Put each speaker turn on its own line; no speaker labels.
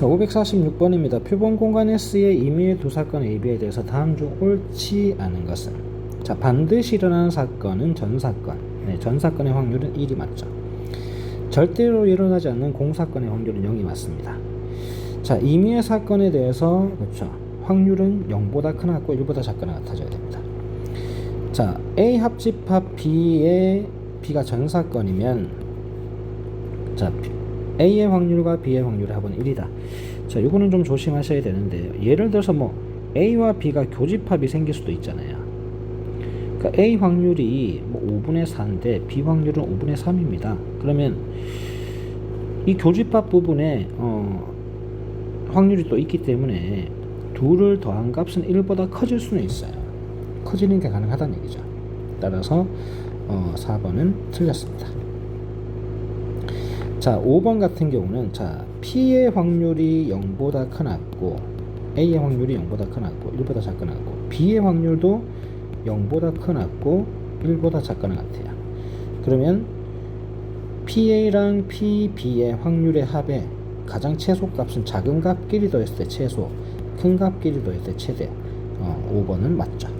자, 546번입니다. 표본 공간 S의 임의의 두 사건 AB에 대해서 다음 중 옳지 않은 것은 자, 반드시 일어나는 사건은 전 사건. 네, 전 사건의 확률은 1이 맞죠. 절대로 일어나지 않는 공사건의 확률은 0이 맞습니다. 자, 임의의 사건에 대해서 그렇죠. 확률은 0보다 크나 같고 1보다 작거나 같아져야 됩니다. 자, A 합집합 B의 B가 전 사건이면 자, A의 확률과 B의 확률의 합은 1이다. 자, 이거는 좀 조심하셔야 되는데요. 예를 들어서 뭐 A와 B가 교집합이 생길 수도 있잖아요. 그러니까 A 확률이 뭐 5분의 4인데 B 확률은 5분의 3입니다. 그러면 이 교집합 부분에 어, 확률이 또 있기 때문에 둘을 더한 값은 1보다 커질 수는 있어요. 커지는 게 가능하다는 얘기죠. 따라서 어, 4번은 틀렸습니다. 자, 5번 같은 경우는 자, P의 확률이 0보다 크나고 A의 확률이 0보다 크나고 1보다 작거나 같고 B의 확률도 0보다 크나고 1보다 작거나 같아요. 그러면 PA랑 PB의 확률의 합의 가장 최소 값은 작은 값끼리 더했을 때 최소, 큰 값끼리 더했을 때 최대. 어, 5번은 맞죠.